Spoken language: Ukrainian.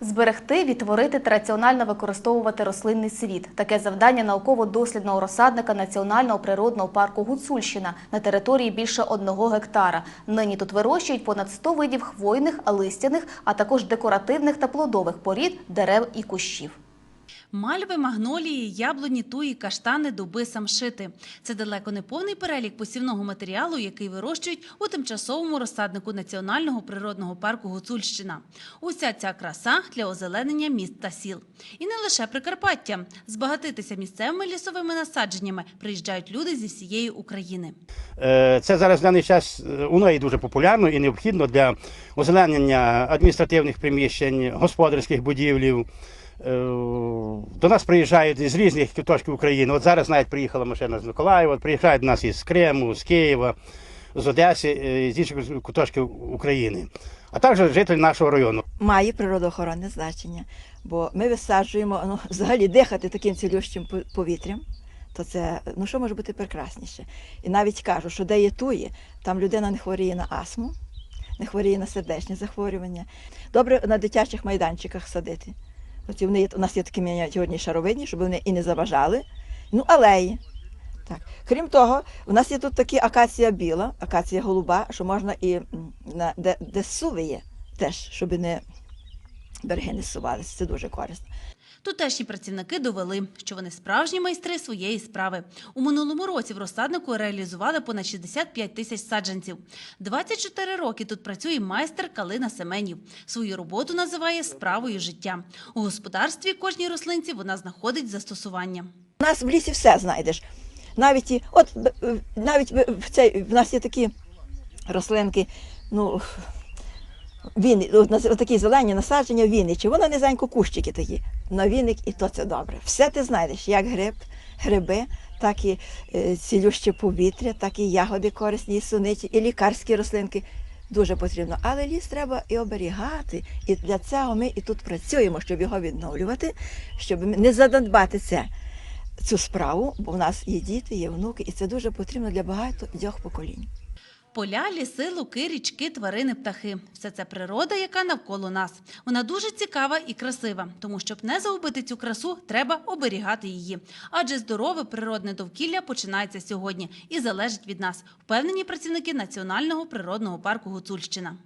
Зберегти, відтворити та раціонально використовувати рослинний світ. Таке завдання науково-дослідного розсадника Національного природного парку Гуцульщина на території більше одного гектара. Нині тут вирощують понад 100 видів хвойних, листяних, а також декоративних та плодових порід, дерев і кущів. Мальви, магнолії, яблуні, туї, каштани, дуби, самшити. Це далеко не повний перелік посівного матеріалу, який вирощують у тимчасовому розсаднику Національного природного парку Гуцульщина. Уся ця краса для озеленення міст та сіл. І не лише Прикарпаття. Збагатитися місцевими лісовими насадженнями приїжджають люди зі всієї України. Е, Це зараз в даний час е, у неї дуже популярно і необхідно для озеленення адміністративних приміщень, господарських будівлів. Е, До нас приїжджають з різних куточків України. От зараз навіть приїхала машина з Миколаєва, приїжджають до нас із Криму, з Києва, з Одеси, е, з інших куточків України, а також жителі нашого району. має природоохоронне значення, бо ми висаджуємо ну, взагалі дихати таким цілющим по- повітрям. То це ну що може бути прекрасніше? І навіть кажу, що де є туї, там людина не хворіє на астму, не хворіє на сердечні захворювання. Добре на дитячих майданчиках садити. Оці вони у нас є такі мініатюрні шаровидні, щоб вони і не заважали. Ну, алеї. Так. Крім того, у нас є тут такі акація біла, акація голуба, що можна і на де, де суви є, теж, щоб не береги не сувалися. Це дуже корисно. Тутешні працівники довели, що вони справжні майстри своєї справи. У минулому році в розсаднику реалізували понад 65 тисяч саджанців. 24 роки тут працює майстер Калина Семенів. Свою роботу називає справою життя. У господарстві кожній рослинці вона знаходить застосування. У нас в лісі все знайдеш. Навіть от е, навіть в цей, в нас є такі рослинки, ну. На- такі зелені насадження віничі, воно низенько кущики такі. На віник і то це добре. Все ти знайдеш, як гриб, гриби, так і е, цілюще повітря, так і ягоди корисні, і суниці, і лікарські рослинки. Дуже потрібно. Але ліс треба і оберігати. І для цього ми і тут працюємо, щоб його відновлювати, щоб не задбати це, цю справу, бо в нас є діти, є внуки, і це дуже потрібно для багатьох поколінь. Поля, ліси, луки, річки, тварини, птахи все це природа, яка навколо нас. Вона дуже цікава і красива, тому щоб не загубити цю красу, треба оберігати її. Адже здорове природне довкілля починається сьогодні і залежить від нас, впевнені працівники Національного природного парку Гуцульщина.